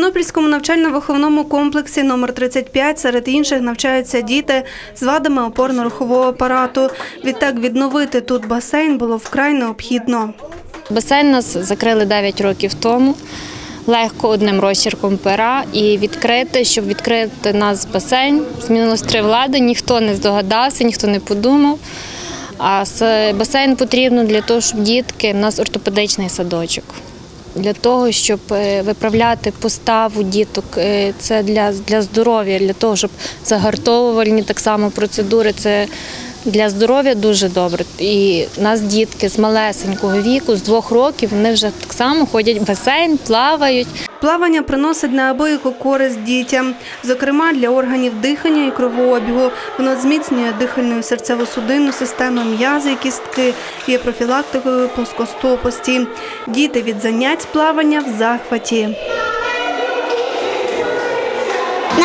Тернопільському навчально-виховному комплексі номер 35 серед інших навчаються діти з вадами опорно-рухового апарату. Відтак відновити тут басейн було вкрай необхідно. Басейн нас закрили 9 років тому. Легко одним розчерком пера і відкрити, щоб відкрити нас басейн. Змінилось три влади, ніхто не здогадався, ніхто не подумав. А басейн потрібно для того, щоб дітки, у нас ортопедичний садочок. Для того, щоб е, виправляти поставу діток, е, це для, для здоров'я, для того, щоб загартовувальні так само процедури. Це для здоров'я дуже добре. І нас дітки з малесенького віку, з двох років, вони вже так само ходять в басейн, плавають. Плавання приносить неабияку користь дітям, зокрема для органів дихання і кровообігу. Воно зміцнює дихальну серцево-судинну систему, м'язи і кістки, є профілактикою плоскостопості. Діти від занять плавання в захваті.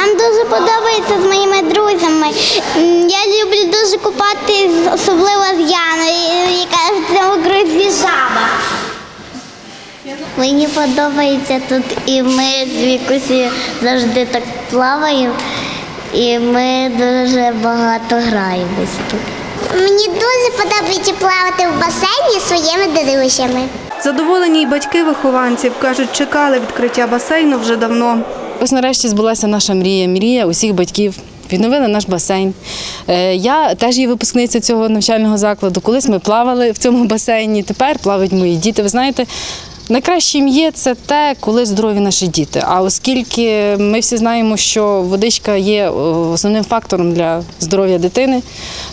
Нам дуже подобається з моїми друзями. Я люблю дуже купатись, особливо з Яною, яка там гризлі жаба. Мені подобається тут, і ми з Вікусі завжди так плаваємо, і ми дуже багато граємось тут. Мені дуже подобається плавати в басейні своїми друзями. Задоволені й батьки вихованців кажуть, чекали відкриття басейну вже давно. Ось нарешті збулася наша мрія, мрія усіх батьків. Відновили наш басейн. Е, Я теж є випускниця цього навчального закладу. Колись ми плавали в цьому басейні, тепер плавають мої діти. Ви знаєте, найкраще їм є це те, коли здорові наші діти. А оскільки ми всі знаємо, що водичка є основним фактором для здоров'я дитини,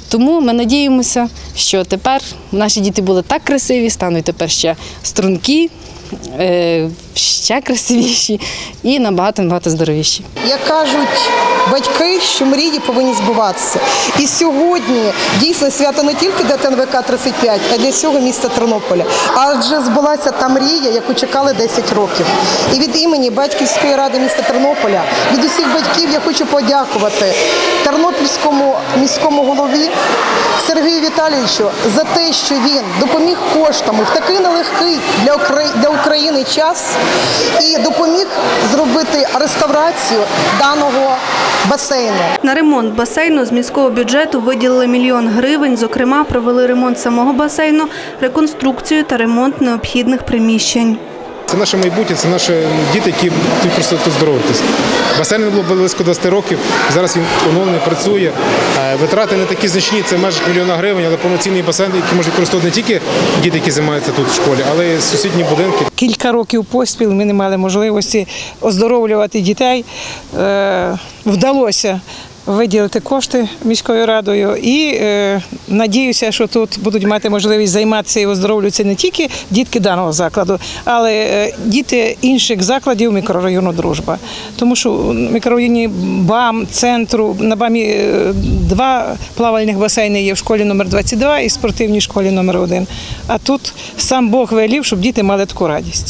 тому ми надіємося, що тепер наші діти були так красиві, стануть тепер ще стрункі, е, ще красивіші і набагато набагато здоровіші. Як кажуть батьки, що мрії повинні збуватися. І сьогодні дійсно свято не тільки для ТНВК 35, а для всього міста Тернополя. Адже збулася та мрія, яку чекали 10 років. І від імені батьківської ради міста Тернополя, від усіх батьків я хочу подякувати тернопільському міському голові Сергію Віталійовичу за те, що він допоміг коштами в такий нелегкий для для України час і допоміг зробити реставрацію даного басейну. На ремонт басейну з міського бюджету виділили мільйон гривень. Зокрема, провели ремонт самого басейну, реконструкцію та ремонт необхідних приміщень. Це наше майбутнє, це наші діти, які будуть просто тут здоровитися. Басейн було близько 20 років. Зараз він оновлений, працює. Е, Витрати не такі значні, це майже мільйона гривень, але повноцінний басейн, який можуть використовувати не тільки діти, які займаються тут в школі, але й сусідні будинки. Кілька років поспіл ми не мали можливості оздоровлювати дітей. Е, Вдалося виділити кошти міською радою і е, надіюся, що тут будуть мати можливість займатися і оздоровлюватися не тільки дітки даного закладу, але е, діти інших закладів мікрорайону Дружба. Тому що в мікрорайоні БАМ, центру, на БАМі е, два плавальних басейни є в школі номер 22 і спортивній школі номер 1 А тут сам Бог велів, щоб діти мали таку радість.